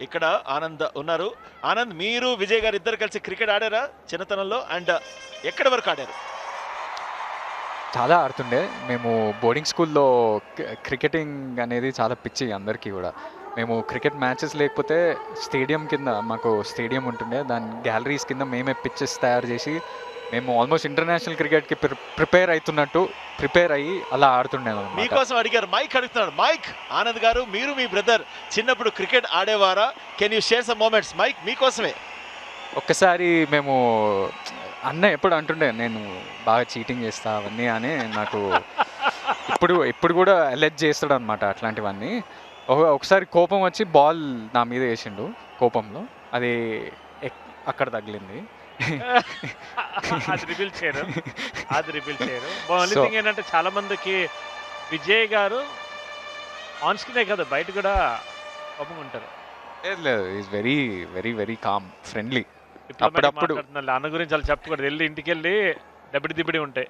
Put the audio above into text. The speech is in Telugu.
ఇక్కడ ఆనంద్ ఉన్నారు. ఆనంద్ మీరు విజయ్ గారు ఇద్దరు కలిసి క్రికెట్ ఆడారా చిన్నతనంలో? అండ్ ఎక్కడి వరకు ఆడారు? చాలా ఆడుతుండే. మేము బోర్డింగ్ స్కూల్లో క్రికెటింగ్ అనేది చాలా పిచ్చి అందరికీ కూడా. మేము క్రికెట్ మ్యాచెస్ లేకపోతే స్టేడియం కింద మాకు స్టేడియం ఉంటుండే. దాని గ్యాలరీస్ కింద మేమే పిచ్చెస్ తయారు చేసి మేము ఆల్మోస్ట్ ఇంటర్నేషనల్ క్రికెట్కి ప్రిపేర్ అవుతున్నట్టు ప్రిపేర్ అయ్యి అలా ఆడుతుండే అన్నమాట. మీకోసం అడిగారు మైక్ అడుగుతున్నాడు. మైక్ ఆనంద్ గారు మీరు మీ బ్రదర్ చిన్నప్పుడు cricket ఆడేవారా? Can you share some moments mike మీకోసమే. ఒక్కసారి మేము అన్న ఎప్పుడు అంటుండే నేను బాగా చీటింగ్ చేస్తా అవన్నీ అని నాకు ఇప్పుడు ఇప్పుడు కూడా అలెర్ట్ చేస్తాడు అనమాట అట్లాంటివన్నీ. ఒక- ఒకసారి కోపం వచ్చి బాల్ నా మీద వేసిండు కోపంలో. అది అక్కడ తగిలింది. అది రివీల్ చేయరు. అది రివీల్ చేయరు. ఓన్లీ థింగ్ ఏంటంటే చాలా మందికి విజయ్ గారు ఆన్ స్క్రీనే కదా బయట కూడా కోపంగా ఉంటారు. లేదు లేదు is very very very calm friendly అప్పుడప్పుడు-. అన్న గురించి వాళ్ళు చెప్పకూడదు. వెళ్ళి ఇంటికి వెళ్ళి దబ్బిడి దిబ్బడి ఉంటాయి.